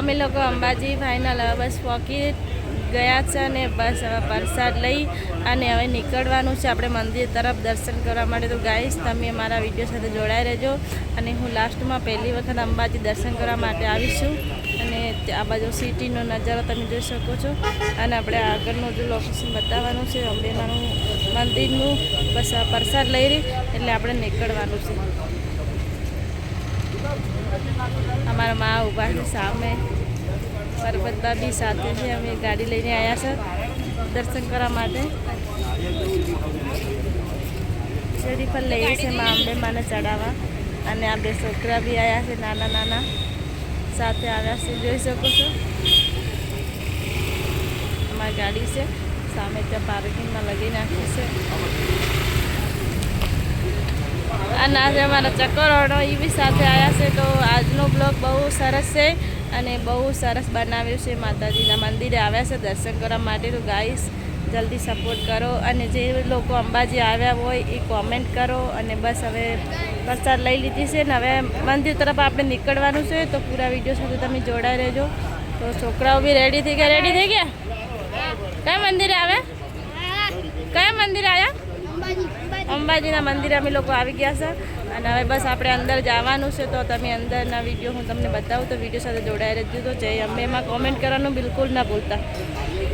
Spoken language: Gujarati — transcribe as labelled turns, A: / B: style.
A: અમે લોકો અંબાજી ફાઇનલ હવે બસ પહોંચી ગયા છે અને બસ હવે પ્રસાદ લઈ અને હવે નીકળવાનું છે. આપણે મંદિર તરફ દર્શન કરવા માટે. તો ગાઈશ તમે મારા વીડિયો સાથે જોડાઈ રહેજો અને હું લાસ્ટમાં પહેલી વખત અંબાજી દર્શન કરવા માટે આવીશું અને આ બાજુ સિટીનો નજારો તમે જોઈ શકો છો. અને આપણે આગળનું જો લોકેશન બતાવવાનું છે, અંબેમાનું મંદિરનું, બસ પ્રસાદ લઈ રહી, એટલે આપણે નીકળવાનું છે. અમારા મા ઊભા છે સામે પરબતબા બી સાથે છે અમે ગાડી લઈને આવ્યા છે દર્શન કરવા માટે. સીડી પર લઈએ છે મા અંબે માને ચડાવવા. અને આ બે છોકરા બી આવ્યા છે, નાના નાના. સાથે આવ્યા છે, જોઈ શકો છો. અમારી ગાડી છે, સામે ત્યાં પાર્કિંગમાં લગી નાખી છે. અને આજે અમારા ચક્કરવાળો એ બી સાથે આવ્યા છે, તો આજનો બહુ સરસ છે અને બહુ સરસ બનાવ્યું છે માતાજીના મંદિરે. આવ્યા છે દર્શન કરવા માટે તો ગાઈસ જલ્દી સપોર્ટ કરો અને જે લોકો અંબાજી આવ્યા હોય એ કોમેન્ટ કરો અને બસ હવે પ્રસાદ લઈ લીધી છે ને હવે મંદિર તરફ આપણે નીકળવાનું છે તો પૂરા વીડિયો સુધી તમે જોડાઈ રહેજો. તો છોકરાઓ બી રેડી થઈ ગયા? રેડી થઈ ગયા? કયા મંદિરે આવ્યા? કયા મંદિરે આવ્યા? અંબાજીના મંદિરે અમે લોકો આવી ગયા છે. અને હવે બસ આપણે અંદર જવાનું છે તો તમે અંદરના વીડિયો હું તમને બતાવું તો વીડિયો સાથે જોડાઈ રહેજો. તો જય અંબેમાં કોમેન્ટ કરવાનું બિલકુલ ના ભૂલતા.